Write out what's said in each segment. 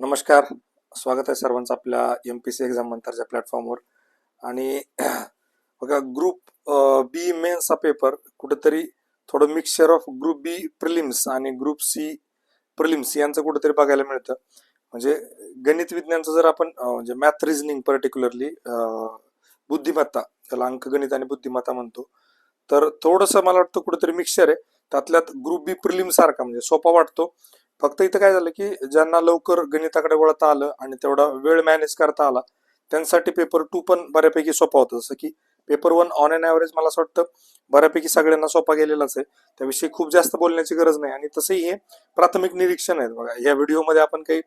नमस्कार. स्वागत आहे सर्वांचं आपल्या एम पी सी एक्झाम नंतरच्या प्लॅटफॉर्मवर आणि बघा ग्रुप बी मेन्सचा पेपर कुठेतरी थोडं mixture of group B prelims आणि ग्रुप सी प्रिलिम्स यांचं कुठेतरी बघायला मिळतं. म्हणजे गणित विज्ञानचं जर आपण म्हणजे मॅथ रिझनिंग पर्टिक्युलरली बुद्धिमत्ता त्याला अंकगणित आणि बुद्धिमत्ता म्हणतो तर थोडंसं मला वाटतं कुठेतरी मिक्सचर आहे. त्यातल्यात ग्रुप बी प्रिलिम सारखा म्हणजे सोपा वाटतो. फक्त इथं काय झालं की ज्यांना लवकर गणिताकडे वळता आलं आणि तेवढा वेळ मॅनेज करता आला त्यांच्यासाठी पेपर टू पण बऱ्यापैकी सोपा होता. जसं की paper one on and average मला असं वाटतं बऱ्यापैकी सगळ्यांना सोपा गेलेलाच आहे. त्याविषयी खूप जास्त बोलण्याची गरज नाही. आणि तसंही हे प्राथमिक निरीक्षण आहेत बघा. या व्हिडिओमध्ये आपण काही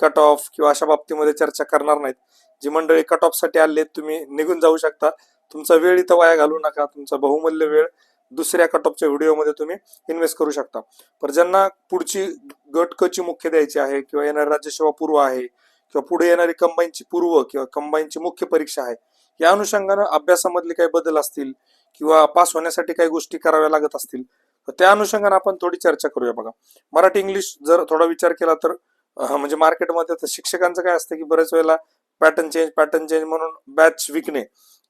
कट ऑफ किंवा अशा बाबतीमध्ये चर्चा करणार नाहीत. जी मंडळी कट ऑफसाठी आले तुम्ही निघून जाऊ शकता. तुमचा वेळ इथं वाया घालू नका. तुमचा बहुमूल्य वेळ दुसऱ्या कट ऑफच्या व्हिडिओमध्ये तुम्ही इन्व्हेस्ट करू शकता. पण ज्यांना पुढची गट क ची मुख्य द्यायची आहे किंवा येणारी राज्यसेवा पूर्व आहे किंवा पुढे येणारी कंबाईनची पूर्व किंवा कंबाईनची मुख्य परीक्षा आहे या अनुषंगानं अभ्यासामधले काही बदल असतील किंवा पास होण्यासाठी काही गोष्टी कराव्या लागत असतील तर त्या अनुषंगानं आपण थोडी चर्चा करूया बघा. मराठी इंग्लिश जर थोडा विचार केला तर म्हणजे मार्केटमध्ये तर शिक्षकांचं काय असतं की बऱ्याच वेळेला पॅटर्न चेंज पॅटर्न चेंज म्हणून बॅच विकणे.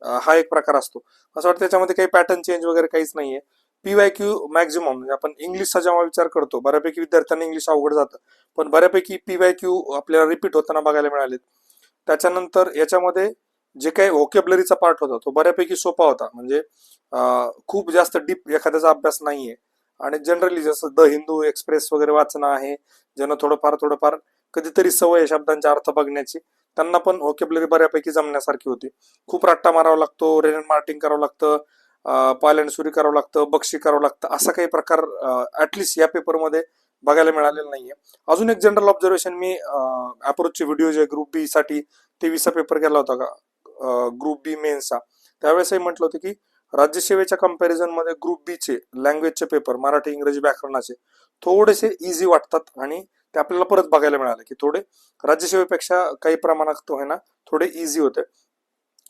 हा एक प्रकार असतो. असं वाटतं त्याच्यामध्ये काही पॅटर्न चेंज वगैरे काहीच नाहीये. पीवाय क्यू मॅक्झिमम म्हणजे आपण इंग्लिशचा जेव्हा विचार करतो बऱ्यापैकी विद्यार्थ्यांना इंग्लिश अवघड जातं. पण बऱ्यापैकी पीवाय क्यू आपल्याला रिपीट होताना बघायला मिळालेत. त्याच्यानंतर याच्यामध्ये जे काही व्होकेबलरीचा पार्ट होता तो बऱ्यापैकी सोपा होता. म्हणजे खूप जास्त डीप एखाद्याचा अभ्यास नाहीये. आणि जनरली जसं द हिंदू एक्सप्रेस वगैरे वाचणं आहे ज्यांना थोडंफार थोडंफार कधीतरी सवय आहे अर्थ बघण्याची त्यांना पण व्होकेबलरी बऱ्यापैकी जमण्यासारखी होती. खूप रट्टा मारावा लागतो रेन मार्टिंग करावं लागतं पायलँड सुरी करावं लागतं बक्षी करावं लागतं असा काही प्रकार ऍटलिस्ट या पेपरमध्ये बघायला मिळालेला नाहीये. अजून एक जनरल ऑब्झर्वेशन मी अप्रोचचे व्हिडिओ जे ग्रुप बी साठी तेवीसचा पेपर केला होता का ग्रुप बी मेन्सचा त्यावेळेसही म्हटलं होतं की राज्यसेवेच्या कंपॅरिझनमध्ये ग्रुप बी चे लँग्वेजचे पेपर मराठी इंग्रजी व्याकरणाचे थोडेसे इझी वाटतात आणि ते आपल्याला परत बघायला मिळाले की थोडे राज्यसेवेपेक्षा काही प्रमाणात तो आहे ना थोडे इझी होते.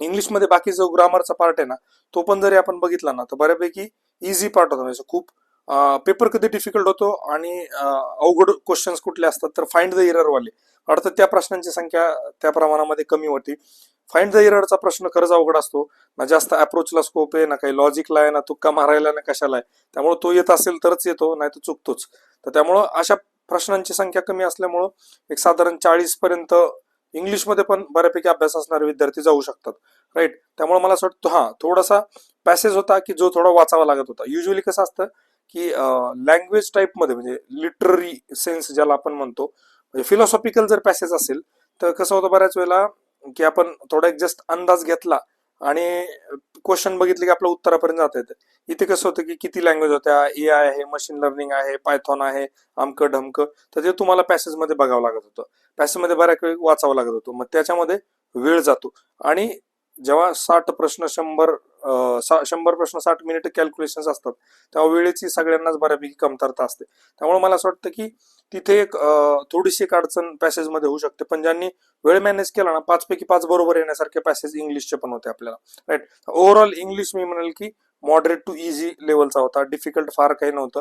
इंग्लिशमध्ये बाकी जो ग्रामरचा पार्ट आहे ना तो पण जरी आपण बघितला ना तर बऱ्यापैकी इझी पार्ट होता. म्हणजे खूप पेपर कधी डिफिकल्ट होतो आणि अवघड क्वेश्चन्स कुठले असतात तर फाइंड द इररवाले अर्थात त्या प्रश्नांची संख्या त्या प्रमाणामध्ये कमी होती. फाइंड द इररचा प्रश्न खरंच अवघड असतो. ना जास्त अप्रोचला स्कोप आहे ना काही लॉजिकला आहे ना तुक्का मारायला ना कशाला आहे. त्यामुळे तो येत असेल तरच येतो नाही तर चुकतोच. तर त्यामुळं अशा प्रश्नांची संख्या कमी असल्यामुळं एक साधारण चाळीस पर्यंत इंग्लिशमध्ये पण बऱ्यापैकी अभ्यास असणारे विद्यार्थी जाऊ शकतात. राईट त्यामुळे मला असं वाटतं हा थोडासा पॅसेज होता की जो थोडा वाचावा लागत होता. युजली कसं असतं की लँग्वेज टाईपमध्ये म्हणजे लिटररी सेन्स ज्याला आपण म्हणतो म्हणजे फिलॉसॉफिकल जर पॅसेज असेल तर कसं होतं बऱ्याच वेळेला की आपण थोडा एक जस्ट अंदाज घेतला आणि क्वेश्चन बघितले की आपलं उत्तरापर्यंत जाता येतं. इथे कसं होतं की किती लँग्वेज होत्या? ए आय आहे मशीन लर्निंग आहे पायथॉन आहे अमकं ढमकं. तर ते तुम्हाला पॅसेजमध्ये बघावं लागत होतं. पॅसेजमध्ये बऱ्याच वेळ वाचावं लागत होतं. मग त्याच्यामध्ये वेळ जातो. आणि जेव्हा साठ प्रश्न शंभर सा- शंभर प्रश्न साठ मिनिट कॅल्क्युलेशन असतात तेव्हा वेळेची सगळ्यांनाच बऱ्यापैकी कमतरता असते. त्यामुळे मला असं वाटतं की तिथे एक थोडीशी एक अडचण पॅसेजमध्ये होऊ शकते पण ज्यांनी वेळ मॅनेज केला ना पाच पैकी पाच बरोबर येण्यासारखे पॅसेज इंग्लिशचे पण होते आपल्याला राईट ओव्हरऑल इंग्लिश मी म्हणेल की मॉडरेट टू इझी लेवलचा होता डिफिकल्ट फार काही नव्हतं.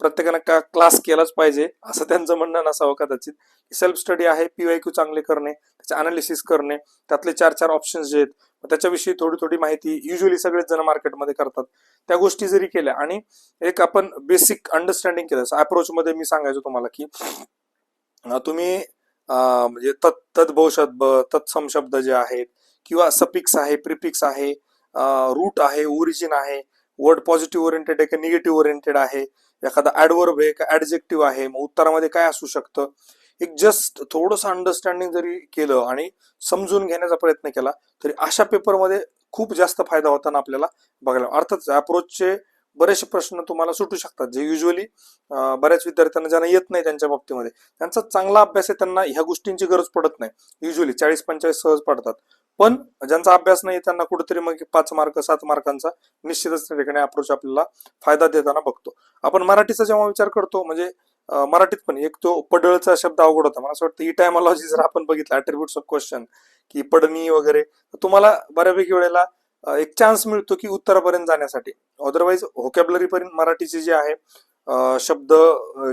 प्रत्येकानं का क्लास केलाच पाहिजे असं त्यांचं म्हणणं नसावं कदाचित. सेल्फ स्टडी आहे पीवाय क्यू चांगले करणे त्याचे अनालिसिस करणे त्यातले चार चार ऑप्शन्स जे आहेत त्याच्याविषयी थोडी थोडी माहिती युजली सगळेच जण मार्केटमध्ये करतात. त्या गोष्टी जरी केल्या आणि एक आपण बेसिक अंडरस्टँडिंग केलं. अप्रोच मध्ये मी सांगायचो तुम्हाला की तुम्ही म्हणजे तत् तद्भव शब्द तत्सम शब्द जे आहेत किंवा सपिक्स आहे प्रिपिक्स आहे रूट आहे ओरिजिन आहे वर्ड पॉझिटिव्ह ओरिएंटेड आहे का निगेटिव्ह ओरिएंटेड आहे एखादा ऍडवर्ब आहे का ऍडजेक्टिव्ह आहे मग उत्तरामध्ये काय असू शकतं? एक जस्ट थोडंसं अंडरस्टँडिंग जरी केलं आणि समजून घेण्याचा प्रयत्न केला तरी अशा पेपरमध्ये खूप जास्त फायदा होताना आपल्याला बघायला अर्थात अप्रोचचे बरेचसे प्रश्न तुम्हाला सुटू शकतात जे युजली बऱ्याच विद्यार्थ्यांना ज्यांना येत नाही त्यांच्या बाबतीमध्ये. त्यांचा चांगला अभ्यास आहे त्यांना ह्या गोष्टींची गरज पडत नाही. युजली चाळीस पंचेचाळीस सहज पडतात. पण ज्यांचा अभ्यास नाही त्यांना कुठेतरी मग पाच मार्क सात मार्कांचा निश्चितच त्या ठिकाणी अप्रोच आपल्याला फायदा देताना बघतो. आपण मराठीचा जेव्हा विचार करतो म्हणजे मराठीत पण एक तो पडळचा शब्द अवघड होता. मला असं वाटतं ई टायमॉलॉजी जर आपण बघितलं अट्रिब्युट्स ऑफ क्वेश्चन की पडणी वगैरे तुम्हाला बऱ्यापैकी वेळेला एक चान्स मिळतो की उत्तरापर्यंत जाण्यासाठी. अदरवाईज व्होकॅबलरी पर्यंत मराठीचे जी आहे शब्द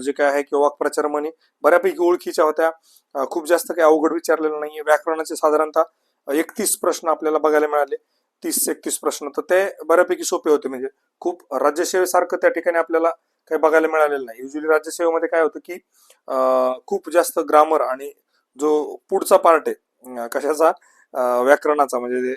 जे काय आहे किंवा वाक्प्रचार म्हणी बऱ्यापैकी ओळखीच्या होत्या. खूप जास्त काही अवघड विचारलेलं नाहीये. व्याकरणाचे साधारणतः एकतीस प्रश्न आपल्याला बघायला मिळाले. तीस एकतीस प्रश्न. तर ते बऱ्यापैकी सोपे होते. म्हणजे खूप राज्यसेवेसारखं त्या ठिकाणी आपल्याला काही बघायला मिळालेलं नाही. युजली राज्यसेवेमध्ये काय होतं की खूप जास्त ग्रामर आणि जो पुढचा पार्ट आहे कशाचा? व्याकरणाचा म्हणजे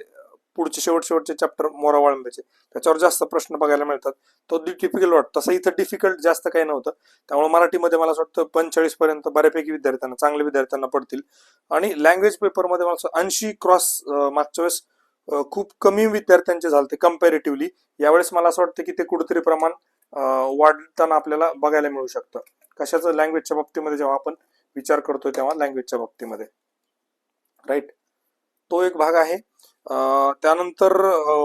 पुढचे शेवट शेवटचे चॅप्टर मोरा वाळंब्याचे त्याच्यावर जास्त प्रश्न बघायला मिळतात. तो डिफिकल्ट वाटतं. तसं इथं डिफिकल्ट जास्त काही नव्हतं. त्यामुळे मराठीमध्ये मला असं वाटतं पंचेचाळीस पर्यंत बऱ्यापैकी विद्यार्थ्यांना चांगले विद्यार्थ्यांना पडतील. आणि लँग्वेज पेपरमध्ये मला ऐंशी क्रॉस मागच्या वेळेस खूप कमी विद्यार्थ्यांचे झाले कम्पॅरेटिव्हली यावेळेस मला असं वाटतं की ते कुठेतरी प्रमाण वाढताना आपल्याला बघायला मिळू शकतं. कशाचं लँग्वेजच्या बाबतीमध्ये जेव्हा आपण विचार करतोय तेव्हा लँग्वेजच्या बाबतीमध्ये. राईट तो एक भाग आहे. त्यानंतर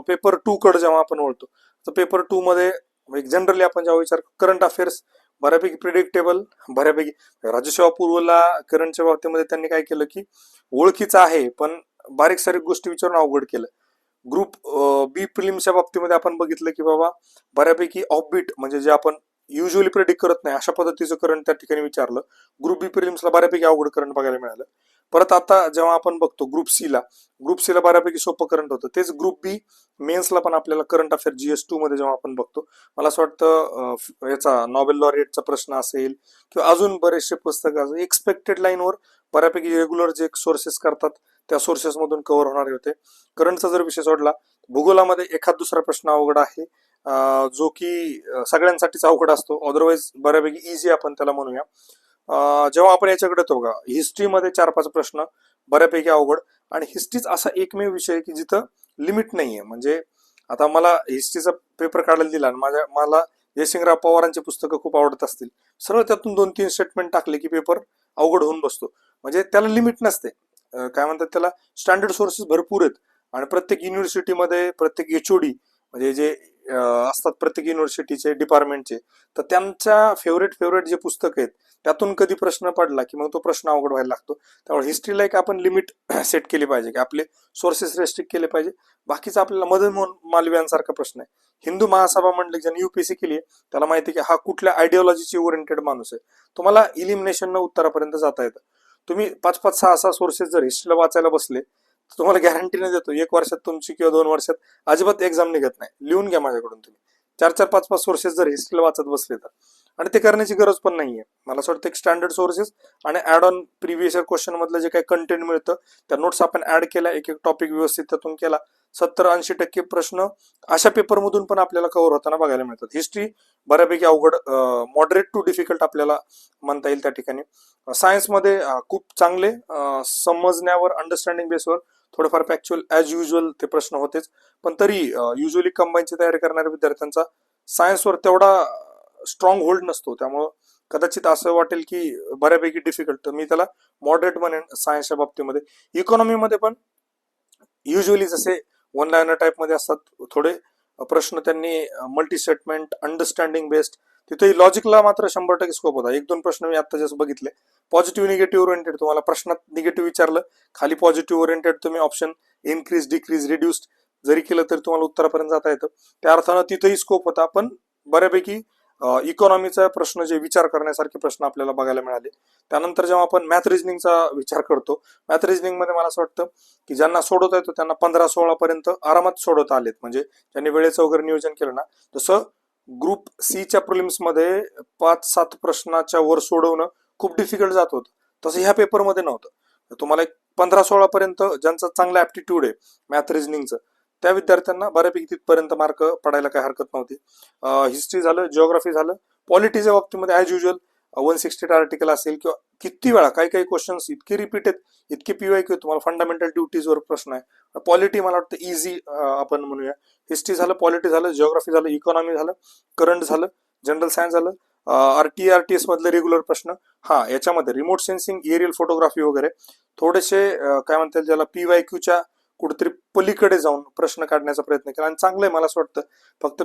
पेपर टू कडे जेव्हा आपण वळतो तर पेपर टू मध्ये जनरली आपण जेव्हा विचार करंट अफेअर्स बऱ्यापैकी प्रिडिक्टेबल बऱ्यापैकी राज्यसेवा पूर्वला करंटच्या बाबतीमध्ये त्यांनी काय केलं की ओळखीचं आहे पण बारीक सारीक गोष्टी विचारून अवघड केलं. ग्रुप बी प्रिलिमच्या बाबतीमध्ये आपण बघितलं की बाबा बऱ्यापैकी ऑफबीट म्हणजे जे आपण युजली प्रेडिक्ट करत नाही अशा पद्धतीचं करंट त्या ठिकाणी विचारलं. ग्रुप बी प्रिलिम्सला बऱ्यापैकी अवघड करंट बघायला मिळालं. परत आता जेव्हा आपण बघतो ग्रुप सी ला ग्रुप सी ला बऱ्यापैकी सोपं करंट होतं. तेच ग्रुप बी मेन्सला पण आपल्याला करंट अफेअर जीएस टू मध्ये जेव्हा आपण बघतो मला असं वाटतं याचा नॉबेल लॉरिएटचा प्रश्न असेल किंवा अजून बरेचसे पुस्तकं एक्सपेक्टेड लाईनवर बऱ्यापैकी रेग्युलर जे सोर्सेस करतात त्या सोर्सेसमधून कव्हर होणारे होते. करंटचा जर विषय सोडला भूगोलामध्ये एखाद दुसरा प्रश्न अवघड आहे. जो की सगळ्यांसाठीच अवघड असतो. अदरवाईज बऱ्यापैकी इझी आपण त्याला म्हणूया. जेव्हा आपण याच्याकडे येतो बघा हिस्ट्रीमध्ये चार पाच प्रश्न बऱ्यापैकी अवघड आणि हिस्ट्रीच असा एकमेव विषय आहे की जिथं लिमिट नाहीये. म्हणजे आता मला हिस्ट्रीचा पेपर काढायला दिला आणि माझ्या मला जयसिंगराव पवारांची पुस्तकं खूप आवडत असतील. सरळ त्यातून दोन तीन स्टेटमेंट टाकले की पेपर अवघड होऊन बसतो. म्हणजे त्याला लिमिट नसते. काय म्हणतात त्याला स्टँडर्ड सोर्सेस भरपूर आहेत. आणि प्रत्येक युनिव्हर्सिटीमध्ये प्रत्येक एच म्हणजे जे असतात प्रत्येक युनिव्हर्सिटीचे डिपार्टमेंटचे तर त्यांच्या फेवरेट फेवरेट जे पुस्तक आहेत त्यातून कधी प्रश्न पडला की मग तो प्रश्न अवघड व्हायला लागतो. त्यामुळे हिस्ट्रीला एक आपण लिमिट सेट केली पाहिजे की आपले सोर्सेस रेस्ट्रिक्ट केले पाहिजे. बाकीचा आपल्याला मदन मोहन मालव्यांसारखा प्रश्न आहे. हिंदू महासभा म्हणलं की ज्यांनी युपीएससी केली आहे त्याला माहिती आहे की हा कुठल्या आयडिओलॉजीची ओरिएंटेड माणूस आहे. तुम्हाला इलिमिनेशन न उत्तरापर्यंत जाता येतं. तुम्ही पाच पाच सहा सहा सोर्सेस जर हिस्ट्रीला वाचायला बसले तर तुम्हाला गॅरंटीने देतो. एक वर्षात तुमची किंवा दोन वर्षात अजिबात एक्झाम निघत नाही. लिहून घ्या माझ्याकडून तुम्ही. चार चार पाच पाच सोर्सेस जर हिस्ट्रीला वाचत बसले तर. आणि ते करण्याची गरज पण नाहीये. मला असं वाटतं एक स्टँडर्ड सोर्सेस आणि add on previous year question मधलं जे काही कंटेंट मिळतं त्या नोट्स आपण ऍड केल्या एक एक टॉपिक व्यवस्थित त्यातून केला सत्तर ऐंशी टक्के प्रश्न अशा पेपरमधून पण आपल्याला कव्हर होताना बघायला मिळतात. हिस्ट्री बऱ्यापैकी अवघड मॉडरेट टू डिफिकल्ट आपल्याला म्हणता येईल त्या ठिकाणी. सायन्समध्ये खूप चांगले समजण्यावर अंडरस्टँडिंग बेसवर थोडेफार फॅक्च्युअल ॲज युजल ते प्रश्न होतेच. पण तरी युजली कंबाईनची तयारी करणाऱ्या विद्यार्थ्यांचा सायन्सवर तेवढा स्ट्रॉंग होल्ड नसतो. त्यामुळं कदाचित असं वाटेल की बऱ्यापैकी डिफिकल्ट तर मी त्याला मॉडरेट म्हणेन सायन्सच्या बाबतीमध्ये. इकॉनॉमीमध्ये पण युजली जसे वन लायनर टाईपमध्ये असतात. थोडे प्रश्न त्यांनी मल्टी स्टेटमेंट अंडरस्टँडिंग बेस्ड तिथेही लॉजिकला मात्र शंभर टक्के स्कोप होता. एक दोन प्रश्न मी आता जसं बघितले. पॉझिटिव्ह निगेटिव्ह ओरिएंटेड तुम्हाला प्रश्नात निगेटिव्ह विचारलं खाली पॉझिटिव्ह ओरिएंटेड तुम्ही ऑप्शन इन्क्रीज डिक्रीज रिड्यूस्ड जरी केलं तरी तुम्हाला उत्तरापर्यंत जाता येतं. त्या अर्थानं तिथेही स्कोप होता पण बऱ्यापैकी इकॉनॉमीचा प्रश्न जे विचार करण्यासारखे प्रश्न आपल्याला बघायला मिळाले. त्यानंतर जेव्हा आपण मॅथ रिजनिंगचा विचार करतो मॅथ रिजनिंगमध्ये मला असं वाटतं की ज्यांना सोडवता येतो त्यांना पंधरा सोळा पर्यंत आरामात सोडवता आलेत. म्हणजे त्यांनी वेळेचं वगैरे नियोजन केलं ना तसं ग्रुप सीच्या प्रिलिम्समध्ये पाच सात प्रश्नाच्या वर सोडवणं खूप डिफिकल्ट जात होतं. तसं ह्या पेपरमध्ये नव्हतं. तुम्हाला एक पंधरा सोळा पर्यंत ज्यांचा चांगला ऍप्टिट्यूड आहे मॅथ रिजनिंगचं त्या विद्यार्थ्यांना बऱ्यापैकी तिथपर्यंत मार्क पडायला काही हरकत नव्हती. हिस्ट्री झालं जिओग्राफी झालं पॉलिटीच्या बाबतीमध्ये as usual one sixty article असेल किंवा किती वेळा काही काही क्वेश्चन्स इतके रिपीट आहेत इतके पी वाय किंवा तुम्हाला फंडामेंटल ड्युटीजवर प्रश्न आहे. पॉलिटी मला वाटतं इझी आपण म्हणूया. हिस्ट्री झालं पॉलिटी झालं जिओग्राफी झालं इकॉनॉमी झालं करंट झालं जनरल सायन्स झालं R T R T S मधले रेग्युलर प्रश्न. हा याच्यामध्ये रिमोट सेन्सिंग एरियल फोटोग्राफी वगैरे. थोडेसे काय म्हणता येईल ज्याला पी वाय क्यूच्या कुठेतरी पलीकडे जाऊन प्रश्न काढण्याचा प्रयत्न केला. आणि चांगलं आहे मला असं वाटतं. फक्त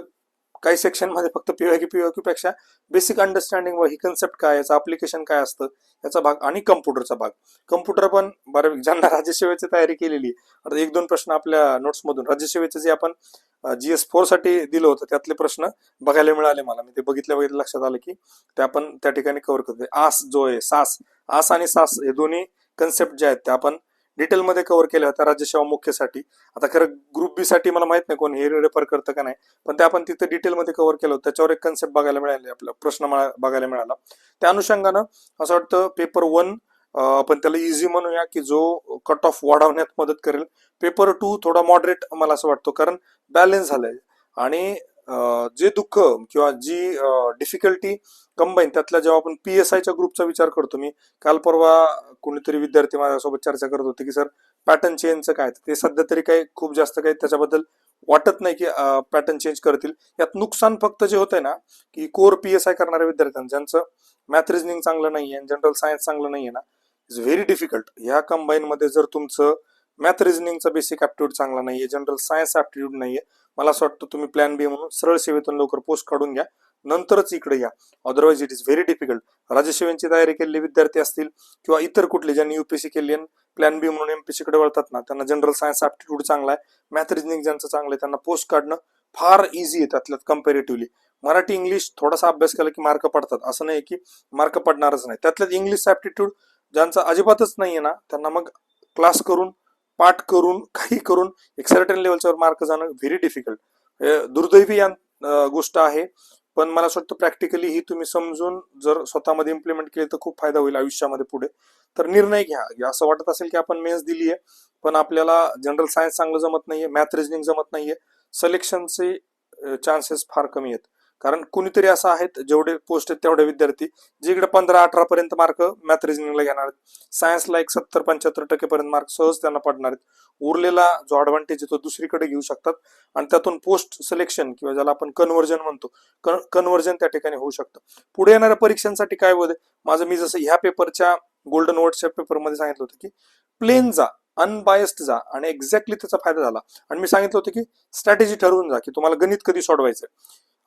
काही सेक्शनमध्ये फक्त पीवाय पीओक्यू पेक्षा बेसिक अंडरस्टँडिंग व ही कन्सेप्ट काय याचं अप्लिकेशन काय असतं याचा भाग आणि कम्प्युटरचा भाग. कम्प्युटर पण बऱ्या ज्यांना राज्यसेवेची तयारी केलेली आहे, एक दोन प्रश्न आपल्या नोट्स मधून. राज्यसेवेचे जे आपण जी एस फोरसाठी दिलं होतं त्यातले प्रश्न बघायला मिळाले मला. मी ते बघितल्या बघितल्या लक्षात आलं की ते आपण त्या ठिकाणी कव्हर करतोय. आस जो आहे सास. आस आणि सास हे दोन्ही कन्सेप्ट जे आहेत ते आपण डिटेलमध्ये कव्हर केल्या होत्या राज्यसेवा मुख्यसाठी. आता खरं ग्रुप बी साठी मला माहीत नाही कोण हे रेफर करतं का नाही पण ते आपण तिथे डिटेलमध्ये कव्हर केलं होतं. त्याच्यावर एक कन्सेप्ट बघायला मिळाले आपला प्रश्न बघायला मिळाला. त्या अनुषंगानं असं वाटतं पेपर वन आपण त्याला इझी म्हणूया की जो कट ऑफ वाढवण्यात मदत करेल. पेपर टू थोडा मॉडरेट मला असं वाटतो कारण बॅलेन्स झालंय. आणि जे दुःख किंवा जी डिफिकल्टी कंबाईन त्यातल्या जेव्हा आपण पी एस आयच्या ग्रुपचा विचार करतो मी काल परवा कोणीतरी विद्यार्थी माझ्यासोबत चर्चा करत होते की सर पॅटर्न चेंजचं काय? ते सध्या तरी काही खूप जास्त काही त्याच्याबद्दल वाटत नाही की पॅटर्न चेंज करतील. यात नुकसान फक्त जे होतंय ना की कोर पी एस आय करणाऱ्या विद्यार्थ्यांना ज्यांचं मॅथ रिजनिंग चांगलं नाहीये जनरल सायन्स चांगलं नाहीये ना इज व्हेरी डिफिकल्ट ह्या कंबाईनमध्ये जर तुमचं मॅथ रिझनिंगचा बेसिक ॲप्टिट्यूड चांगला नाहीये जनरल सायन्स ऍप्टिट्यूड नाहीये. मला असं वाटतं तुम्ही प्लॅन बी म्हणून सरळ सेवेतून लवकर पोस्ट काढून घ्या. नंतरच इकडे या. Otherwise it is very difficult राज्यसेवेची तयारी केलेले विद्यार्थी असतील किंवा इतर कुठले ज्यांनी युपीएससी केली आणि प्लॅन बी म्हणून एमपीसी कडे वळतात ना त्यांना जनरल सायन्स ऍप्टिट्यूड चांगला आहे. मॅथ रिझनिंग ज्यांचं चांगलं आहे त्यांना पोस्ट काढणं फार इझी आहे त्यातल्यात कम्पेरेटिव्हली मराठी इंग्लिश थोडासा अभ्यास केला की मार्क पडतात. असं नाही की मार्क पडणारच नाही. त्यातल्यात इंग्लिश ऍप्टिट्यूड ज्यांचा अजिबातच नाहीये ना त्यांना मग क्लास करून पाठ करून काही करून एक सर्टन लेवलच्यावर मार्क जाणं व्हेरी डिफिकल्ट दुर्दैवी या गोष्ट आहे. पण मला असं वाटतं प्रॅक्टिकली ही तुम्ही समजून जर स्वतःमध्ये इम्प्लिमेंट केली तर खूप फायदा होईल आयुष्यामध्ये पुढे. तर निर्णय घ्या. असं वाटत असेल की आपण मेन्स दिली आहे पण आपल्याला जनरल सायन्स चांगलं जमत नाहीये मॅथ रिजनिंग जमत नाहीये. सिलेक्शनचे चान्सेस फार कमी आहेत. कारण कुणीतरी असं आहेत जेवढे पोस्ट आहेत तेवढे विद्यार्थी जिकडे पंधरा अठरा पर्यंत मार्क मॅथ रिजनिंगला घेणार आहेत. सायन्सला एक सत्तर पंच्याहत्तर टक्के पर्यंत मार्क सहज त्यांना पडणार आहेत. उरलेला जो ऍडव्हान्टेज आहे तो दुसरीकडे घेऊ शकतात. आणि त्यातून पोस्ट सिलेक्शन किंवा ज्याला आपण कन्व्हर्जन म्हणतो कन्व्हर्जन त्या ठिकाणी होऊ शकतं. पुढे येणाऱ्या परीक्षांसाठी काय होते माझं मी जसं ह्या पेपरच्या गोल्डन वर्डच्या पेपरमध्ये सांगितलं होतं की प्लेन जा अनबायस्ड जा आणि एक्झॅक्टली त्याचा फायदा झाला. आणि मी सांगितलं होतं की स्ट्रॅटेजी ठरवून जा की तुम्हाला गणित कधी सोडवायचं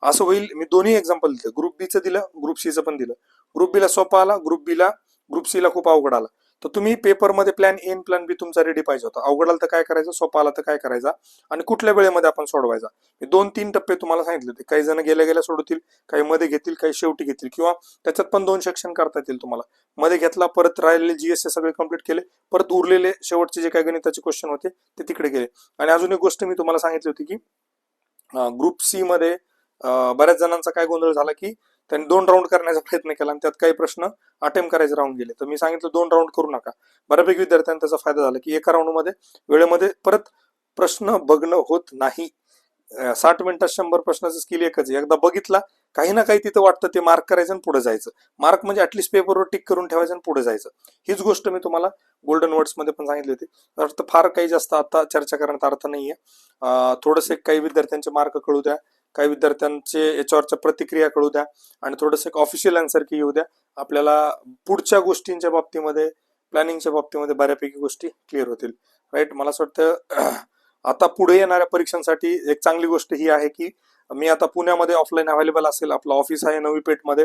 असं होईल. मी दोन्ही एक्झाम्पल दिलं. ग्रुप बीचं दिलं ग्रुप सीचं पण दिलं. ग्रुप बीला सोपा आला ग्रुप बीला ग्रुप सीला खूप अवघड आला. तर तुम्ही पेपरमध्ये प्लॅन ए प्लॅन बी तुमचा रेडी पाहिजे होता. अवघड आला तर काय करायचं? सोपा आला तर काय करायचा? आणि कुठल्या वेळेमध्ये आपण सोडवायचा? मी दोन तीन टप्पे तुम्हाला सांगितले होते. काही जण गेल्या गेल्या सोडतील काही मध्ये घेतील काही शेवटी घेतील. किंवा त्याच्यात पण दोन सेक्शन करता येतील तुम्हाला. मध्ये घेतला परत राहिलेले जीएसचे सगळे कंप्लीट केले. परत उरलेले शेवटचे जे काही गणिताचे क्वेश्चन होते ते तिकडे गेले. आणि अजून एक गोष्ट मी तुम्हाला सांगितली होती की ग्रुप सी मध्ये बऱ्याच जणांचा काय गोंधळ झाला की त्यांनी दोन राऊंड करण्याचा प्रयत्न केला आणि त्यात काही प्रश्न अटेम्प्ट करायचे राहून गेले. तर मी सांगितलं दोन राऊंड करू नका. बऱ्यापैकी विद्यार्थ्यांना त्याचा फायदा झाला की एका राऊंडमध्ये वेळेमध्ये परत प्रश्न बघणं होत नाही. साठ मिनिटात शंभर प्रश्नाचं स्किल एकच आहे. एकदा बघितला काही ना काही तिथं वाटतं ते मार्क करायचं आणि पुढे जायचं. मार्क म्हणजे ऍटलिस्ट पेपरवर टिक करून ठेवायचं आणि पुढे जायचं. हीच गोष्ट मी तुम्हाला गोल्डन वर्ड्समध्ये पण सांगितली होती. अर्थ फार काही जास्त आता चर्चा करण्यात अर्थ नाहीये. अं, थोडंसं एक काही विद्यार्थ्यांचे मार्क कळू द्या. काही विद्यार्थ्यांचे याच्यावरच्या प्रतिक्रिया कळू द्या आणि थोडंसं एक ऑफिशियल आन्सर की येऊ द्या. आपल्याला पुढच्या गोष्टींच्या बाबतीमध्ये प्लॅनिंगच्या बाबतीमध्ये बऱ्यापैकी गोष्टी क्लिअर होतील. राईट मला असं वाटतं आता पुढे येणाऱ्या परीक्षांसाठी एक चांगली गोष्ट ही आहे की मी आता पुण्यामध्ये ऑफलाईन अवेलेबल असेल आपलं ऑफिस आहे नवी पेठमध्ये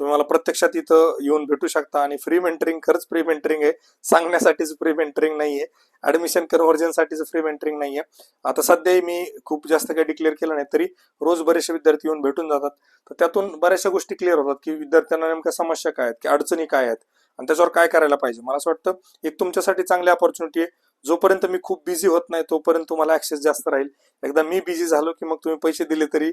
तुम्ही मला प्रत्यक्षात इथं येऊन भेटू शकता. आणि फ्री मेंटरिंग खरंच फ्री मेंटरिंग आहे. सांगण्यासाठीच फ्री मेंटरिंग नाही आहे ॲडमिशन कन्व्हर्जनसाठीच फ्री मेंटरिंग आहे आता सध्या मी खूप जास्त काही डिक्लेअर केलं नाही तरी रोज बरेचसे विद्यार्थी येऊन भेटून जातात. तर त्यातून बऱ्याचशा गोष्टी क्लिअर होतात की विद्यार्थ्यांना नेमक्या समस्या काय आहेत की अडचणी काय आहेत? आणि त्याच्यावर काय करायला पाहिजे? मला असं वाटतं एक तुमच्यासाठी चांगली अपॉर्च्युनिटी आहे. जोपर्यंत मी खूप बिझी होत नाही तोपर्यंत तुम्हाला ऍक्सेस जास्त राहील. एकदा मी बिझी झालो की मग तुम्ही पैसे दिले तरी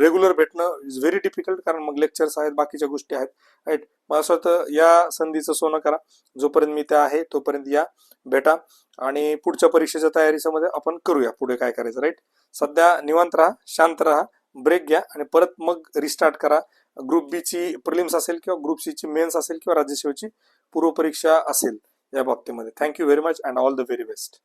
रेग्युलर भेटणं इज व्हेरी डिफिकल्ट कारण मग लेक्चर्स आहेत बाकीच्या गोष्टी आहेत. राईट मला असं वाटतं या संधीचं सोनं करा. जोपर्यंत मी त्या आहे तोपर्यंत या भेटा. आणि पुढच्या परीक्षेच्या तयारीच्या मध्ये आपण करूया पुढे काय करायचं. राईट सध्या निवांत राहा शांत राहा ब्रेक घ्या आणि परत मग रिस्टार्ट करा. ग्रुप बी ची प्रिलिम्स असेल किंवा ग्रुप सी ची मेन्स असेल किंवा राज्यसेवेची पूर्वपरीक्षा असेल. या बाबतीमध्ये thank you very much and all the very best